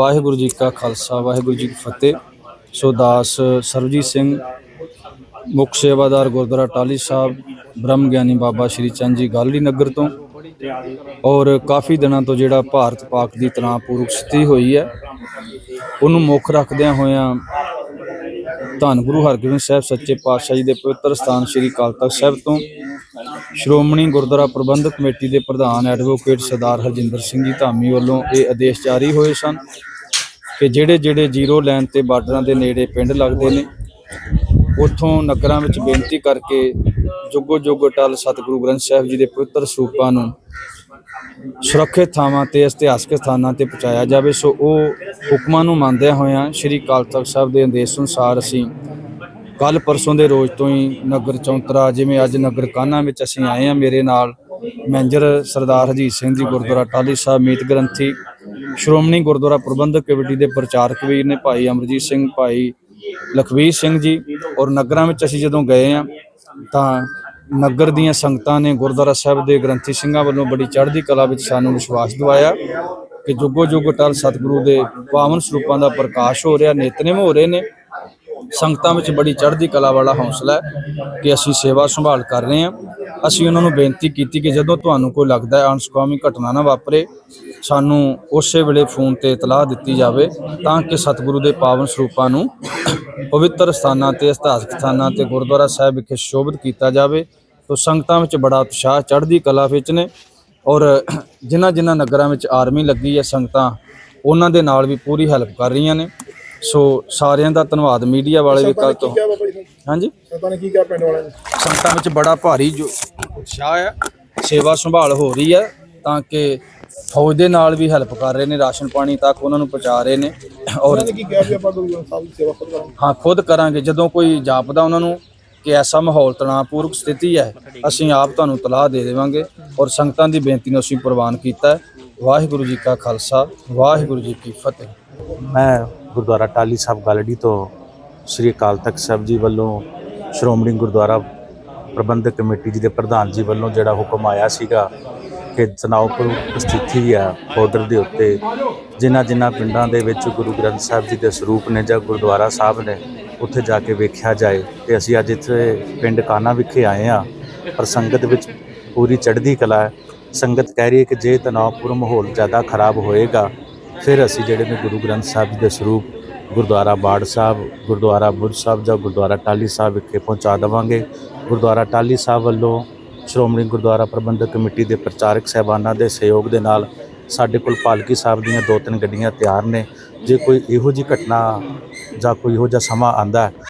ਵਾਹਿਗੁਰੂ ਜੀ ਕਾ ਖਾਲਸਾ, ਵਾਹਿਗੁਰੂ ਜੀ ਕੀ ਫਤਿਹ। ਸੋ ਦਾਸ ਸਰਬਜੀਤ ਸਿੰਘ, ਮੁੱਖ ਸੇਵਾਦਾਰ ਗੁਰਦੁਆਰਾ ਟਾਲੀ ਸਾਹਿਬ, ਬ੍ਰਹਮ ਗਿਆਨੀ ਬਾਬਾ ਸ਼੍ਰੀ ਚੰਦ ਜੀ ਗਾਲੜੀ ਨਗਰ ਤੋਂ। ਔਰ ਕਾਫੀ ਦਿਨਾਂ ਤੋਂ ਜਿਹੜਾ ਭਾਰਤ ਪਾਕ ਦੀ ਤਣਾਅਪੂਰਵਕ ਸਥਿਤੀ ਹੋਈ ਹੈ, ਉਹਨੂੰ ਮੁੱਖ ਰੱਖਦਿਆਂ ਹੋਇਆਂ ਧੰਨ ਗੁਰੂ ਹਰਗੋਬਿੰਦ ਸਾਹਿਬ ਸੱਚੇ ਪਾਤਸ਼ਾਹ ਜੀ ਦੇ ਪਵਿੱਤਰ ਸਥਾਨ ਸ੍ਰੀ ਅਕਾਲ ਤਖਤ ਸਾਹਿਬ ਤੋਂ, ਸ਼੍ਰੋਮਣੀ ਗੁਰਦੁਆਰਾ ਪ੍ਰਬੰਧਕ ਕਮੇਟੀ ਦੇ ਪ੍ਰਧਾਨ ਐਡਵੋਕੇਟ ਸਰਦਾਰ ਹਰਜਿੰਦਰ ਸਿੰਘ ਜੀ ਧਾਮੀ ਵੱਲੋਂ ਇਹ ਆਦੇਸ਼ ਜਾਰੀ ਹੋਏ ਸਨ। ਕਿ ਜਿਹੜੇ ਜਿਹੜੇ ਜ਼ੀਰੋ ਲਾਈਨ ਤੇ ਬਾਰਡਰਾਂ ਦੇ ਨੇੜੇ ਪਿੰਡ ਲੱਗਦੇ ਨੇ, ਉੱਥੋਂ ਨਗਰਾਂ ਵਿੱਚ ਬੇਨਤੀ ਕਰਕੇ ਜੁਗੋ ਜੁਗ ਅਟਲ ਸਤਿਗੁਰੂ ਗ੍ਰੰਥ ਸਾਹਿਬ ਜੀ ਦੇ ਪਵਿੱਤਰ ਸਰੂਪਾਂ ਨੂੰ ਸੁਰੱਖਿਅਤ ਥਾਵਾਂ ਤੇ, ਇਤਿਹਾਸਕ ਸਥਾਨਾਂ ਤੇ ਪਹੁੰਚਾਇਆ ਜਾਵੇ। ਸੋ ਉਹ ਹੁਕਮਾਂ ਨੂੰ ਮੰਨਦਿਆਂ ਹੋਇਆਂ ਸ੍ਰੀ ਅਕਾਲ ਤਖਤ ਸਾਹਿਬ ਦੇ ਆਦੇਸ਼ ਅਨੁਸਾਰ ਅਸੀਂ ਕੱਲ ਪਰਸੋਂ ਦੇ ਰੋਜ਼ ਤੋਂ ਹੀ ਨਗਰ ਚੌਂਤਰਾ, ਜਿਵੇਂ ਅੱਜ ਨਗਰ ਕਾਨਾ ਵਿੱਚ ਅਸੀਂ ਆਏ ਹਾਂ, ਮੇਰੇ ਨਾਲ ਮੈਨੇਜਰ ਸਰਦਾਰ ਹਜੀਤ ਸਿੰਘ ਜੀ, ਗੁਰਦੁਆਰਾ ਟਾਲੀ ਸਾਹਿਬ ਮੀਤ ਗ੍ਰੰਥੀ ਸ਼੍ਰੋਮਣੀ ਗੁਰਦੁਆਰਾ ਪ੍ਰਬੰਧਕ ਕਮੇਟੀ ਦੇ ਪ੍ਰਚਾਰਕ ਵੀਰ ਨੇ ਭਾਈ ਅਮਰਜੀਤ ਸਿੰਘ, ਭਾਈ ਲਖਵੀਰ ਸਿੰਘ ਜੀ ਔਰ ਨਗਰਾਂ ਵਿੱਚ ਅਸੀਂ ਜਦੋਂ ਗਏ ਆ ਤਾਂ ਨਗਰ ਦੀਆਂ ਸੰਗਤਾਂ ਨੇ ਗੁਰਦੁਆਰਾ ਸਾਹਿਬ ਦੇ ਗ੍ਰੰਥੀ ਸਿੰਘਾਂ ਵੱਲੋਂ ਬੜੀ ਚੜ੍ਹਦੀ ਕਲਾ ਵਿੱਚ ਸਾਨੂੰ ਵਿਸ਼ਵਾਸ ਦਿਵਾਇਆ ਕਿ ਜੁਗੋ ਜੁਗ ਅਟਲ ਸਤਿਗੁਰੂ ਦੇ ਪਾਵਨ ਸਰੂਪਾਂ ਦਾ ਪ੍ਰਕਾਸ਼ ਹੋ ਰਿਹਾ, ਨਿਤਨੇਮ ਹੋ ਰਹੇ ਨੇ। ਸੰਗਤਾਂ ਵਿੱਚ ਬੜੀ ਚੜ੍ਹਦੀ ਕਲਾ ਵਾਲਾ ਹੌਸਲਾ ਹੈ ਕਿ ਅਸੀਂ ਸੇਵਾ ਸੰਭਾਲ ਕਰ ਰਹੇ ਹਾਂ। ਅਸੀਂ ਉਹਨਾਂ ਨੂੰ ਬੇਨਤੀ ਕੀਤੀ ਕਿ ਜਦੋਂ ਤੁਹਾਨੂੰ ਕੋਈ ਲੱਗਦਾ ਹੈ ਅਨਸੁਖਾਵੀ ਘਟਨਾ ਨਾ ਵਾਪਰੇ ਸਾਨੂੰ ਉਸੇ ਵੇਲੇ ਫੋਨ ਤੇ ਇਤਲਾਹ ਦਿੱਤੀ ਜਾਵੇ ਤਾਂ ਕਿ ਸਤਿਗੁਰੂ ਦੇ ਪਾਵਨ ਸਰੂਪਾਂ ਨੂੰ ਪਵਿੱਤਰ ਸਥਾਨਾਂ ਤੇ ਇਤਿਹਾਸਕ ਸਥਾਨਾਂ ਤੇ ਗੁਰਦੁਆਰਾ ਸਾਹਿਬ ਵਿਖੇ ਸ਼ੋਭਿਤ ਕੀਤਾ ਜਾਵੇ। ਤੋ ਸੰਗਤਾਂ ਵਿੱਚ ਬੜਾ ਉਤਸ਼ਾਹ ਚੜ੍ਹਦੀ ਕਲਾ ਵਿੱਚ ਨੇ ਔਰ ਜਿਨ੍ਹਾਂ ਜਿਨ੍ਹਾਂ ਨਗਰਾਂ ਵਿੱਚ ਆਰਮੀ ਲੱਗੀ ਹੈ ਸੰਗਤਾਂ ਉਹਨਾਂ ਦੇ ਨਾਲ ਵੀ ਪੂਰੀ ਹੈਲਪ ਕਰ ਰਹੀਆਂ ਨੇ। ਸੋ ਸਾਰਿਆਂ ਦਾ ਧੰਨਵਾਦ ਮੀਡੀਆ ਵਾਲੇ ਵੀ ਕੱਲ ਤੋਂ ਹਾਂਜੀ? ਨਹੀਂ ਕੀ ਕਿਹਾ ਪਿੰਡ ਵਾਲਿਆਂ ਨੇ? ਸੰਗਤਾਂ ਵਿੱਚ ਬੜਾ ਭਾਰੀ ਜੋ ਉਤਸ਼ਾਹ ਹੈ ਸੇਵਾ ਸੰਭਾਲ ਹੋ ਰਹੀ ਹੈ ਤਾਂ ਕਿ ਫੌਜ ਦੇ ਨਾਲ ਵੀ ਹੈਲਪ ਕਰ ਰਹੇ ਨੇ ਰਾਸ਼ਨ ਪਾਣੀ ਤੱਕ ਉਹਨਾਂ ਨੂੰ ਪਹੁੰਚਾ ਰਹੇ ਨੇ ਔਰ ਉਹਨਾਂ ਨੇ ਕੀ ਕਿਹਾ ਵੀ ਆਪਾਂ ਗੁਰੂ ਗ੍ਰੰਥ ਸਾਹਿਬ ਦੀ ਸੇਵਾ ਖੁਦ ਕਰਾਂਗੇ? ਹਾਂ ਖੁਦ ਕਰਾਂਗੇ। ਜਦੋਂ ਕੋਈ ਜਾਪਦਾ ਉਹਨਾਂ ਨੂੰ ਕਿ ਐਸਾ ਮਾਹੌਲ ਤਣਾਅਪੂਰਵਕ ਸਥਿਤੀ ਹੈ ਅਸੀਂ ਆਪ ਤੁਹਾਨੂੰ ਤਲਾਹ ਦੇ ਦੇਵਾਂਗੇ ਔਰ ਸੰਗਤਾਂ ਦੀ ਬੇਨਤੀ ਨੂੰ ਅਸੀਂ ਪ੍ਰਵਾਨ ਕੀਤਾ ਹੈ। ਵਾਹਿਗੁਰੂ ਜੀ ਕਾ ਖਾਲਸਾ ਵਾਹਿਗੁਰੂ ਜੀ ਕੀ ਫਤਿਹ। ਮੈਂ ਗੁਰਦੁਆਰਾ ਟਾਲੀ ਸਾਹਿਬ ਗਾਲੜੀ ਤੋਂ ਸ੍ਰੀ ਅਕਾਲ ਤਖਤ ਸਾਹਿਬ ਜੀ ਵੱਲੋਂ ਸ਼੍ਰੋਮਣੀ ਗੁਰਦੁਆਰਾ ਪ੍ਰਬੰਧਕ ਕਮੇਟੀ ਜੀ ਦੇ ਪ੍ਰਧਾਨ ਜੀ ਵੱਲੋਂ ਜਿਹੜਾ ਹੁਕਮ ਆਇਆ ਸੀਗਾ ਕਿ ਤਣਾਅਪੂਰਨ ਸਥਿਤੀ ਆ ਬਾਰਡਰ ਦੇ ਉੱਤੇ, ਜਿਨ੍ਹਾਂ ਜਿਨ੍ਹਾਂ ਪਿੰਡਾਂ ਦੇ ਵਿੱਚ ਗੁਰੂ ਗ੍ਰੰਥ ਸਾਹਿਬ ਜੀ ਦੇ ਸਰੂਪ ਨੇ ਜਾਂ ਗੁਰਦੁਆਰਾ ਸਾਹਿਬ ਨੇ, ਉੱਥੇ ਜਾ ਕੇ ਵੇਖਿਆ ਜਾਏ ਤੇ ਅਸੀਂ ਅੱਜ ਇੱਥੇ ਪਿੰਡ ਕਾਨਾ ਵਿਖੇ ਆਏ ਆ ਪਰ ਸੰਗਤ ਵਿੱਚ ਪੂਰੀ ਚੜ੍ਹਦੀ ਕਲਾ ਹੈ। ਸੰਗਤ ਕਹਿ ਰਹੀ ਹੈ ਕਿ ਜੇ ਤਣਾਅਪੂਰਨ ਮਾਹੌਲ ਜ਼ਿਆਦਾ ਖਰਾਬ ਹੋਏਗਾ, ਫਿਰ ਅਸੀਂ ਜਿਹੜੇ ਨੇ ਗੁਰੂ ਗ੍ਰੰਥ ਸਾਹਿਬ ਜੀ ਦੇ ਸਰੂਪ ਗੁਰਦੁਆਰਾ ਬਾੜ ਸਾਹਿਬ, ਗੁਰਦੁਆਰਾ ਬੁੱਧ ਸਾਹਿਬ ਜਾਂ ਗੁਰਦੁਆਰਾ ਟਾਲੀ ਸਾਹਿਬ ਵਿਖੇ ਪਹੁੰਚਾ ਦੇਵਾਂਗੇ। ਗੁਰਦੁਆਰਾ ਟਾਲੀ ਸਾਹਿਬ ਵੱਲੋਂ ਸ਼੍ਰੋਮਣੀ ਗੁਰਦੁਆਰਾ ਪ੍ਰਬੰਧਕ ਕਮੇਟੀ ਦੇ ਪ੍ਰਚਾਰਕ ਸਹਿਬਾਨਾਂ ਦੇ ਸਹਿਯੋਗ ਦੇ ਨਾਲ ਸਾਡੇ ਕੋਲ ਪਾਲਕੀ ਸਾਹਿਬ ਦੀਆਂ ਦੋ ਤਿੰਨ ਗੱਡੀਆਂ ਤਿਆਰ ਨੇ। ਜੇ ਕੋਈ ਇਹੋ ਜਿਹੀ ਘਟਨਾ ਜਾਂ ਕੋਈ ਇਹੋ ਜਿਹਾ ਸਮਾਂ ਆਂਦਾ